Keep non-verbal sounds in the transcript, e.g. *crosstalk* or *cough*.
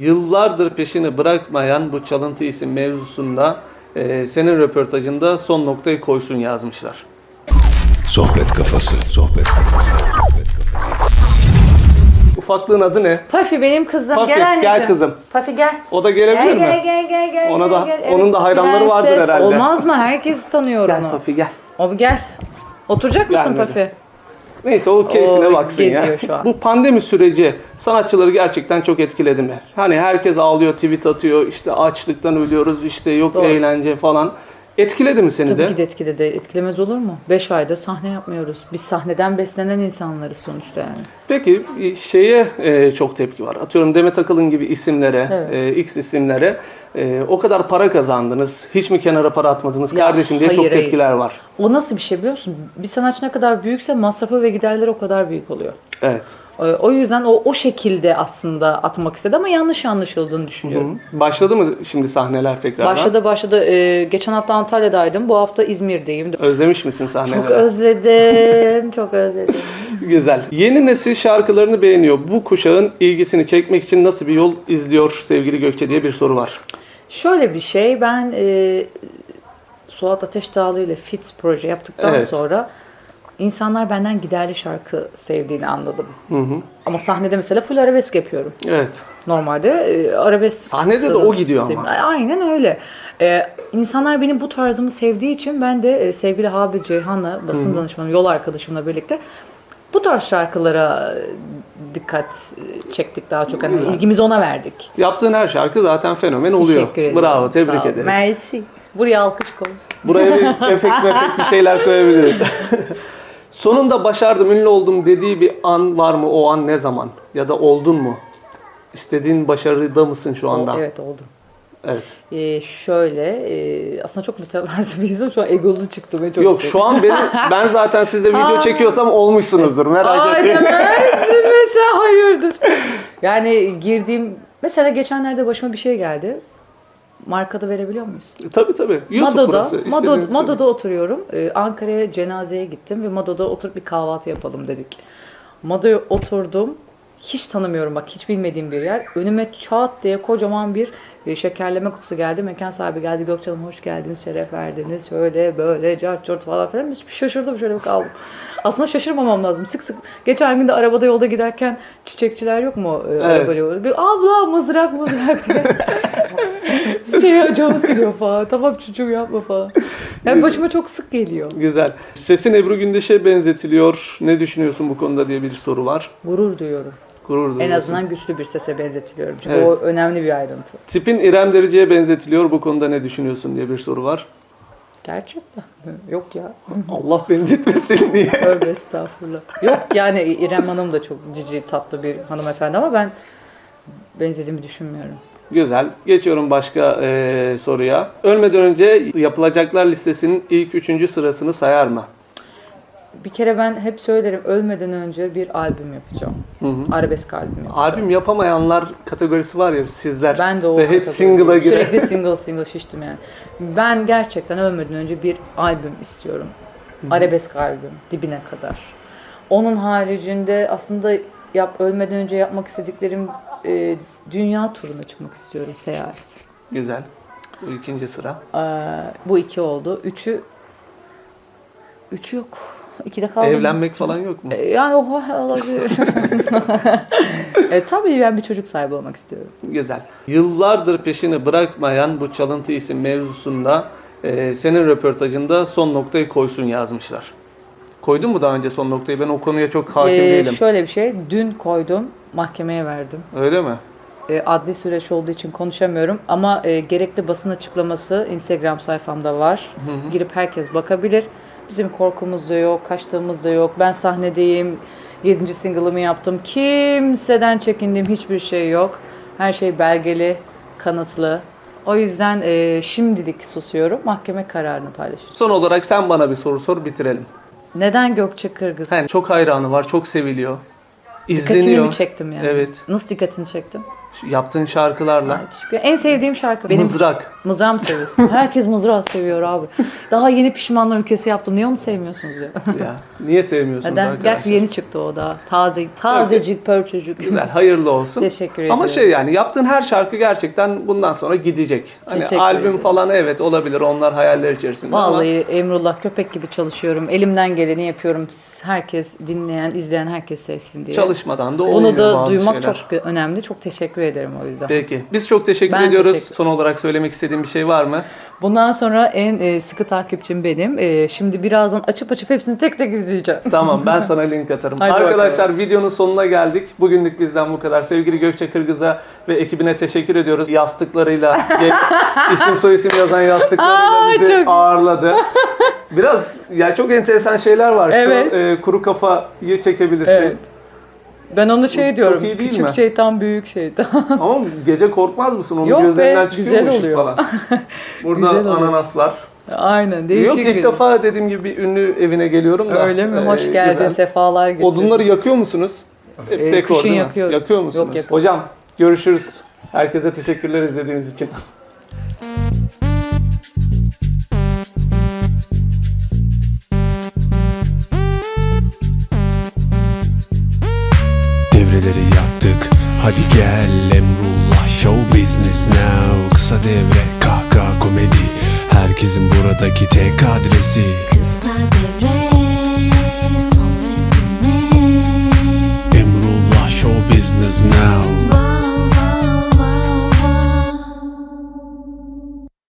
Yıllardır peşini bırakmayan bu çalıntı isim mevzusunda e, senin röportajında son noktayı koysun yazmışlar. Sohbet kafası, sohbet kafası, sohbet kafası. Ufaklığın adı ne? Pafi benim kızım. Pafi, gel anneciğim. gel kızım. Pafi gel. O da gelebilir Gel mi? gel gel gel gel. Ona da- gel, gel. onun da hayranları vardır Prenses. herhalde. Olmaz mı? Herkes tanıyor Gel onu. Pafi gel. Abi gel. Oturacak mısın Gelmedi. Pafi? Neyse o keyfine O baksın ya. şu an. Bu pandemi süreci sanatçıları gerçekten çok etkiledi mi? Hani herkes ağlıyor, tweet atıyor, işte açlıktan ölüyoruz, işte yok Doğru. eğlence falan. Etkiledi mi seni Tabii de? ki de etkiledi. Etkilemez olur mu? 5 ayda sahne yapmıyoruz. Biz sahneden beslenen insanlarız sonuçta yani. Peki şeye e, çok tepki var. Atıyorum Demet Akalın gibi isimlere, Evet. e, X isimlere e, o kadar para kazandınız. Hiç mi kenara para atmadınız Ya, kardeşim diye çok hayır, hayır. tepkiler var. O nasıl bir şey biliyor musun? Bir sanatçı ne kadar büyükse masrafı ve giderleri o kadar büyük oluyor. Evet. Ee, O yüzden o o şekilde aslında atmak istedi ama yanlış anlaşıldığını düşünüyorum. Başladı mı şimdi sahneler tekrardan? Başladı başladı. Ee, geçen hafta Antalya'daydım. Bu hafta İzmir'deyim. Özlemiş misin sahneleri? Çok özledim. Çok özledim. *laughs* Güzel. Yeni nesil şarkılarını beğeniyor. Bu kuşağın ilgisini çekmek için nasıl bir yol izliyor sevgili Gökçe diye bir soru var. Şöyle bir şey. Ben e, Suat Ateş Dağlı ile Fit proje yaptıktan Evet. sonra insanlar benden giderli şarkı sevdiğini anladım. Hı hı. Ama sahnede mesela full arabesk yapıyorum. Evet. Normalde e, arabesk. Sahnede de o gidiyor ama. Aynen öyle. E, insanlar benim bu tarzımı sevdiği için ben de e, sevgili Habi Ceyhan'la, basın danışmanım, yol arkadaşımla birlikte bu tarz şarkılara e, dikkat çektik daha çok. Hani ilgimizi ona verdik. Yaptığın her şarkı zaten fenomen oluyor. Teşekkür ederim. Bravo, tebrik ederiz. Mersi. Buraya alkış koy. Buraya bir *laughs* efekt mefekt bir şeyler koyabiliriz. *laughs* Sonunda başardım, ünlü oldum dediği bir an var mı? O an ne zaman? Ya da oldun mu? İstediğin başarıda mısın şu anda? Evet oldu. Evet. E, şöyle, e, aslında çok mütevazı bir insan. Şu an egolu çıktı. Ve çok Yok şu an benim *laughs* ben zaten sizle video çekiyorsam olmuşsunuzdur merak Ay etmeyin. demezsin *laughs* mesela hayırdır. Yani girdiğim mesela geçenlerde başıma bir şey geldi. Markada verebiliyor muyuz? tabii tabii. YouTube Mado'da, burası. Mado, İstediğinizi Mado'da oturuyorum. Ee, Ankara'ya cenazeye gittim ve Mado'da oturup bir kahvaltı yapalım dedik. Mado'ya oturdum. Hiç tanımıyorum bak hiç bilmediğim bir yer. Önüme çat diye kocaman bir e, şekerleme kutusu geldi. Mekan sahibi geldi. Gökçe Hanım hoş geldiniz, şeref verdiniz. Şöyle böyle cart cart falan filan. Bir şaşırdım şöyle bir kaldım. Aslında şaşırmamam lazım. Sık sık geçen gün de arabada yolda giderken çiçekçiler yok mu? Ee, araba yolu? Bir, Abla mızrak mızrak diye. *laughs* şey camı siliyor falan. Tamam çocuğum yapma falan. Yani başıma çok sık geliyor. Güzel. Sesin Ebru Gündeş'e benzetiliyor. Ne düşünüyorsun bu konuda diye bir soru var. Gurur duyuyorum. Gurur En duyuyorsun. azından güçlü bir sese benzetiliyorum. Çünkü Evet. o önemli bir ayrıntı. Tipin İrem Derici'ye benzetiliyor. Bu konuda ne düşünüyorsun diye bir soru var. Gerçekten. Yok ya. Allah benzetmesin diye. *laughs* Tövbe estağfurullah. Yok yani İrem Hanım da çok cici tatlı bir hanımefendi ama ben benzediğimi düşünmüyorum. Güzel. Geçiyorum başka eee, soruya. Ölmeden önce yapılacaklar listesinin ilk üçüncü sırasını sayar mı? Bir kere ben hep söylerim ölmeden önce bir albüm yapacağım. Hı hı. Arabesk albüm yapacağım. Albüm yapamayanlar kategorisi var ya sizler. Ben de o Ve hep single'a giren. Sürekli single single şiştim yani. Ben gerçekten ölmeden önce bir albüm istiyorum. Arabesk albüm dibine kadar. Onun haricinde aslında yap ölmeden önce yapmak istediklerim e, dünya turuna çıkmak istiyorum seyahat. Güzel. Bu ikinci sıra. Ee, bu iki oldu. Üçü üçü yok. İkide kaldım. Evlenmek falan yok mu? E, Yani oha olabilir. *laughs* e, tabii ben bir çocuk sahibi olmak istiyorum. Güzel. Yıllardır peşini bırakmayan bu çalıntı isim mevzusunda eee, senin röportajında son noktayı koysun yazmışlar. Koydun mu daha önce son noktayı? Ben o konuya çok hakim Ee, değilim. şöyle bir şey, dün koydum, mahkemeye verdim. Öyle mi? E, adli süreç olduğu için konuşamıyorum ama e, gerekli basın açıklaması Instagram sayfamda var. Girip herkes bakabilir. Bizim korkumuz da yok, kaçtığımız da yok. Ben sahnedeyim, 7. single'ımı yaptım. Kimseden çekindiğim hiçbir şey yok. Her şey belgeli, kanıtlı. O yüzden e, şimdilik susuyorum. Mahkeme kararını paylaşacağım. Son olarak sen bana bir soru sor bitirelim. Neden Gökçe Kırgız? Yani çok hayranı var, çok seviliyor. Dikkatini İzleniyor. mi çektim yani? Evet. Nasıl dikkatini çektim? Yaptığın şarkılarla. Teşekkür- En sevdiğim şarkı benim. Mızrak. Mızrağı mı seviyorsun? Herkes mızrağı seviyor abi. Daha yeni pişmanlar ülkesi yaptım. Niye onu sevmiyorsunuz ya? *laughs* ya. Niye sevmiyorsunuz Neden? arkadaşlar? Gerçi yeni çıktı o da. Taze, tazecik, pörçücük. Güzel, hayırlı olsun. Teşekkür Ama ediyorum. şey yani yaptığın her şarkı gerçekten bundan sonra gidecek. Hani Teşekkür albüm ederim. falan evet olabilir onlar hayaller içerisinde ama Vallahi Emrullah köpek gibi çalışıyorum. Elimden geleni yapıyorum. Herkes dinleyen, izleyen herkes sevsin diye. çalışmadan da olmuyor Bunu da duymak şeyler. çok önemli. Çok teşekkür ederim o yüzden. Peki. Biz çok teşekkür Ben ediyoruz. teşekkür- Son olarak söylemek istediğim bir şey var mı? Bundan sonra en e, sıkı takipçim benim. E, şimdi birazdan açıp açıp hepsini tek tek izleyeceğim. Tamam ben *laughs* sana link atarım. Hadi Arkadaşlar videonun sonuna geldik. Bugünlük bizden bu kadar. Sevgili Gökçe Kırgız'a ve ekibine teşekkür ediyoruz. Yastıklarıyla, *laughs* isim soyisim yazan yastıklarıyla Aa, bizi çok- ağırladı. Biraz ya çok enteresan şeyler var. Evet. Şu e, kuru kafayı çekebilirsin. Evet. Ben onu şey diyorum. iyi değil Küçük mi? şeytan, büyük şeytan. *laughs* Ama gece korkmaz mısın? Onun Yok be, gözlerinden çıkıyor güzel mu ışık oluyor. falan? *laughs* Burada Güzel oluyor. ananaslar. Aynen. Değişik Yok ilk bir- defa dediğim gibi bir ünlü evine geliyorum da. Öyle mi? e, Hoş geldin. güzel. Sefalar getirdin. Odunları yakıyor musunuz? Hep Ee, dekor kışın değil mi? yakıyorum. Yakıyor musunuz? Yok, yakıyorum. Hocam görüşürüz. Herkese teşekkürler izlediğiniz için. Hadi gel Emrullah Show business now. Kısa devre kahkaha komedi. Herkesin buradaki tek adresi